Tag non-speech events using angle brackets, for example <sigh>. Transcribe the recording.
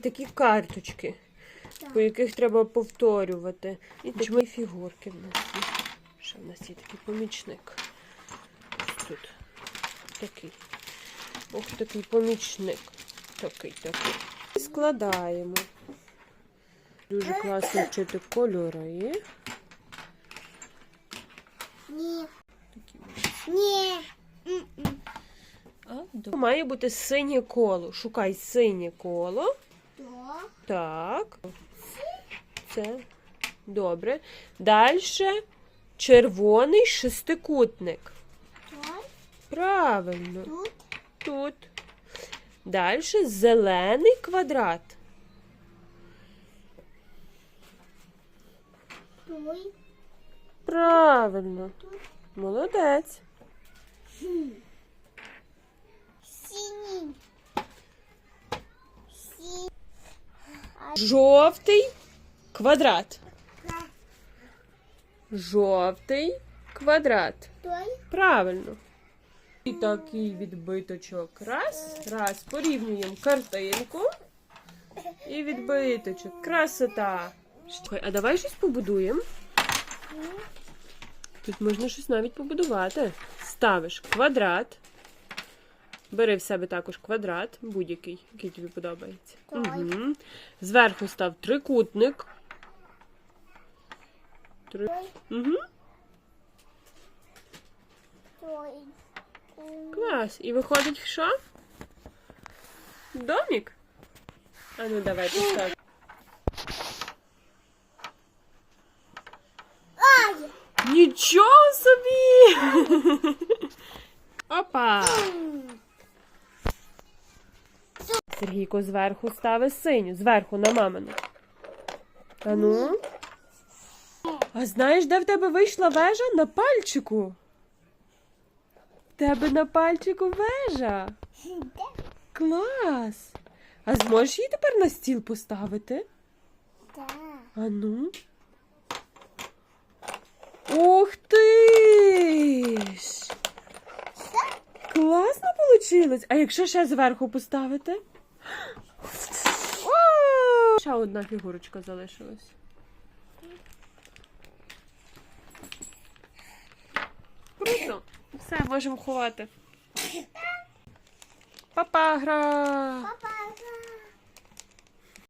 Такі карточки, по яких треба повторювати. І такі фігурки в нас є. Ще в нас є такий помічник. Ось тут. Такий. Ох, такий помічник. Такий, такий. І складаємо. Дуже класно вчити кольори. Ні. Такі. Ні. А, Має бути синє коло. Шукай синє коло. Так. Це добре. Далі червоний шестикутник. Правильно. Тут. Тут. Далі зелений квадрат. Правильно. Молодець. Жовтий квадрат. Жовтий квадрат. Правильно. І такий відбиточок. Раз, раз. Порівнюємо картинку. І відбиточок. Красота. А давай щось побудуємо. Тут можна щось навіть побудувати. Ставиш квадрат. Бери в себе також квадрат, будь-який, який тобі подобається. Угу. Зверху став трикутник. Три... Угу. Клас. І виходить що? Домік? А ну давай постав. Нічого собі! <laughs> Опа! Сергійко зверху ставить синю, зверху на мамину. А ну. А знаєш, де в тебе вийшла вежа? На пальчику. В тебе на пальчику вежа. Клас! А зможеш її тепер на стіл поставити? Так. А ну. Ух ти ж! Класно вийшло. А якщо ще зверху поставити? Одна фігурочка залишилась. Круто. Все, можемо ховати. Папа гра. Папа